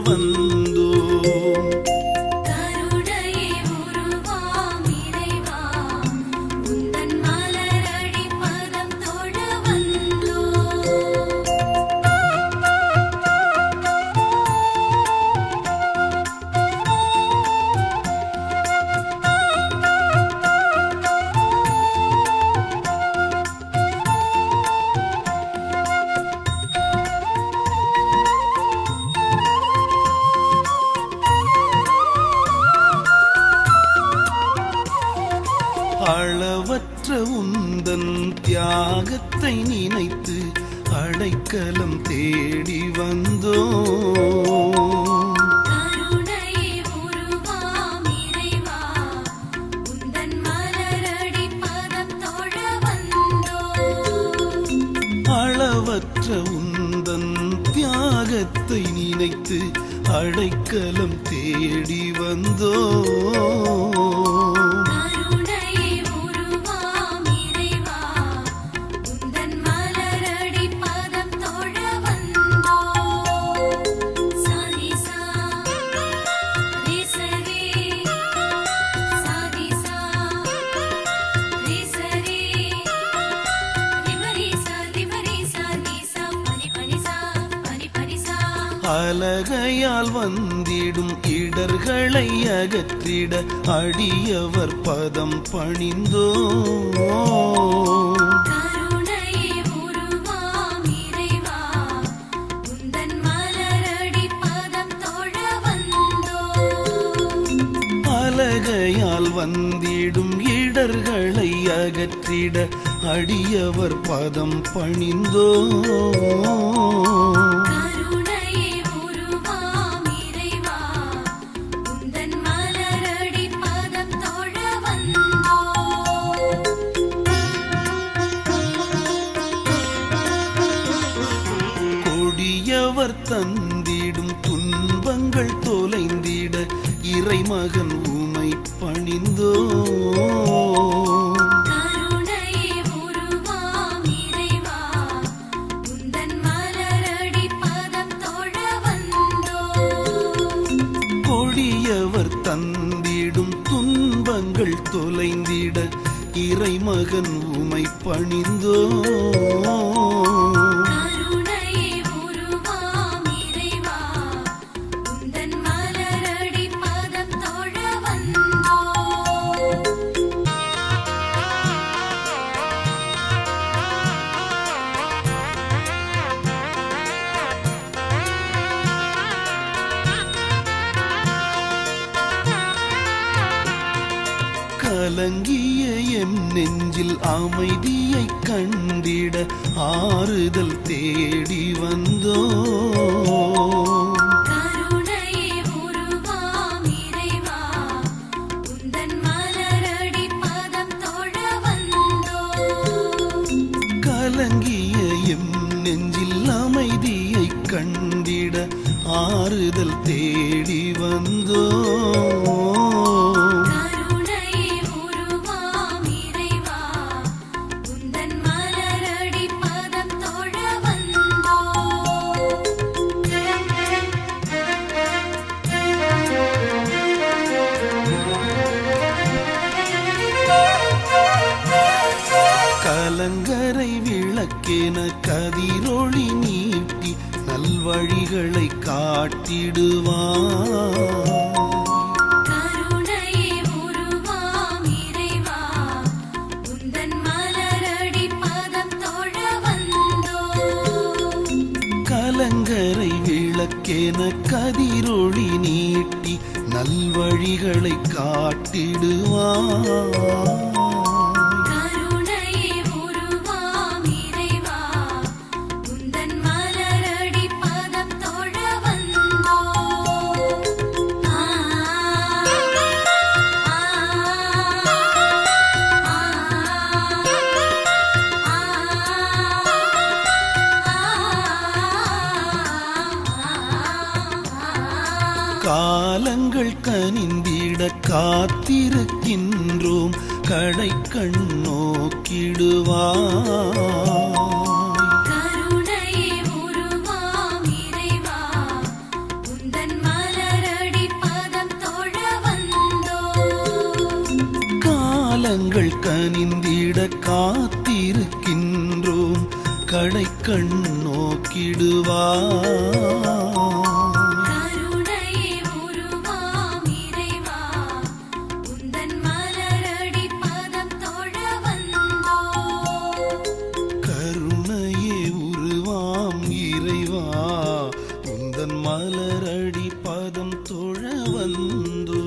வந்த அளவற்ற உந்தன் தியாகத்தை நினைத்து அடைக்கலம் தேடி வந்தோ. அளவற்ற உந்தன் தியாகத்தை நினைத்து அடைக்கலம் தேடி வந்தோ. அலகையால் வந்திடும் இடர்களை அகற்றிட அடியவர் பதம் பணிந்தோ. அலகையால் வந்திடும் இடர்களை அகற்றிட அடியவர் பதம் பணிந்தோ. மகன் உமை பணிந்தோ கொடியவர் தந்திடும் துன்பங்கள் தொலைந்திட இறைமகன் உமை பணிந்தோ கலங்கிய என் நெஞ்சில் அமைதியை கண்டிட ஆறுதல் தேடி வந்தோ கிழக்கென கதிரொளி நீட்டி நல்வழிகளை காட்டிடுவான். கலங்கரை விளக்கென கதிரொளி நீட்டி நல்வழிகளை காட்டிடுவான் காலங்கள் கனிந்திட காத்திருக்கின்றோம். கடை கண் நோக்கிடுவா காலங்கள் கனிந்திட காத்திருக்கின்றோம். கடை கண் ಅಡಿ ಪದಂ ತುಳವಂದು